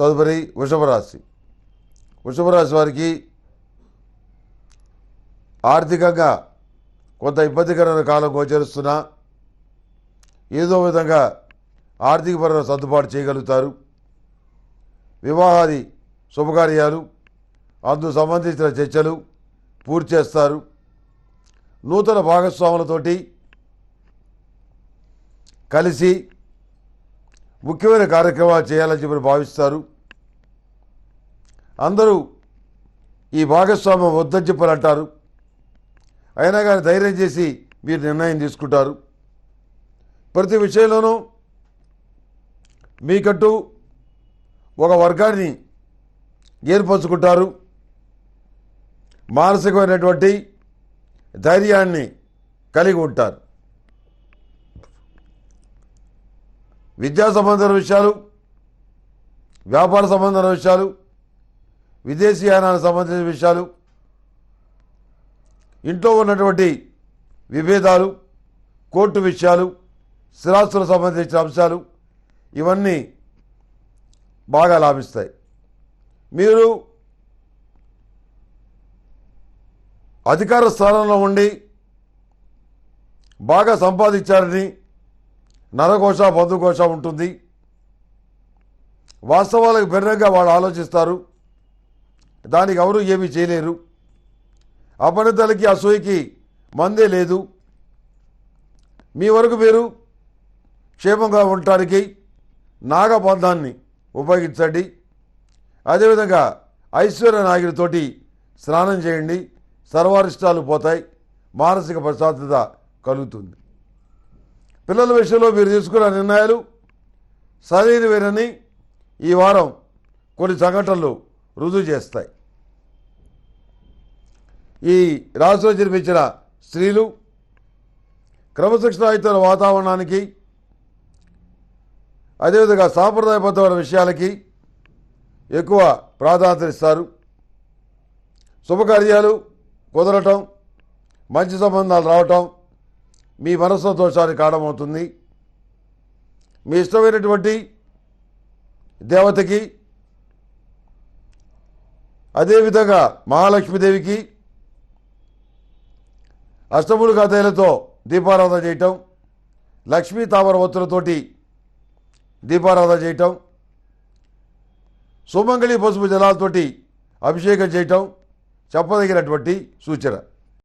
తదుపరి వృషభరాశి వృషభరాశి వారికి ఆర్థికంగా కొంత ఇబ్బందికరమైన కాలం గోచరిస్తున్నా ఏదో విధంగా ఆర్థికపరమైన సర్దుబాటు చేయగలుగుతారు. వివాహాది శుభకార్యాలు అందుకు సంబంధించిన చర్చలు పూర్తి చేస్తారు. నూతన భాగస్వాములతోటి కలిసి ముఖ్యమైన కార్యక్రమాలు చేయాలని చెప్పి భావిస్తారు. అందరూ ఈ భాగస్వామ్యం వద్దని చెప్పని అంటారు. అయినా కానీ ధైర్యం చేసి మీరు నిర్ణయం తీసుకుంటారు. ప్రతి విషయంలోనూ మీకంటూ ఒక వర్గాన్ని ఏర్పరచుకుంటారు. మానసికమైనటువంటి ధైర్యాన్ని కలిగి ఉంటారు. విద్యా సంబంధమైన విషయాలు వ్యాపార సంబంధమైన విషయాలు విదేశీయానానికి సంబంధించిన విషయాలు ఇంట్లో ఉన్నటువంటి విభేదాలు కోర్టు విషయాలు స్థిరాస్తులకు సంబంధించిన అంశాలు ఇవన్నీ బాగా లాభిస్తాయి. మీరు అధికార స్థానంలో ఉండి బాగా సంపాదించారని నరఘోష బంధుఘోష ఉంటుంది. వాస్తవాలకు భిన్నంగా వాళ్ళు ఆలోచిస్తారు. దానికి ఎవరు ఏమీ చేయలేరు. అపనితలకి అసూయకి మందే లేదు. మీ వరకు మీరు క్షేమంగా ఉండటానికి నాగబంధాన్ని ఉపయోగించండి. అదేవిధంగా ఐశ్వర్య నాగిరితోటి స్నానం చేయండి. సర్వారిష్టాలు పోతాయి. మానసిక ప్రశాంతత కలుగుతుంది. పిల్లల విషయంలో మీరు తీసుకున్న నిర్ణయాలు సరైనవేనని ఈ వారం కొన్ని సంఘటనలు రుజువు చేస్తాయి. ఈ రాశిలో జన్మించిన స్త్రీలు క్రమశిక్షణాయుత వాతావరణానికి అదేవిధంగా సాంప్రదాయబద్ధమైన విషయాలకి ఎక్కువ ప్రాధాన్యత ఇస్తారు. శుభకార్యాలు కుదరటం మంచి సంబంధాలు రావటం మీ మనసు దోషానికి కారణమవుతుంది. మీ ఇష్టమైనటువంటి దేవతకి అదేవిధంగా మహాలక్ష్మీదేవికి అష్టములు కథలతో దీపారాధన చేయటం లక్ష్మీ తామర ఒత్తులతోటి దీపారాధన చేయటం సుమంగళి పసుపు జలాలతోటి అభిషేకం చేయటం చెప్పదగినటువంటి సూచన.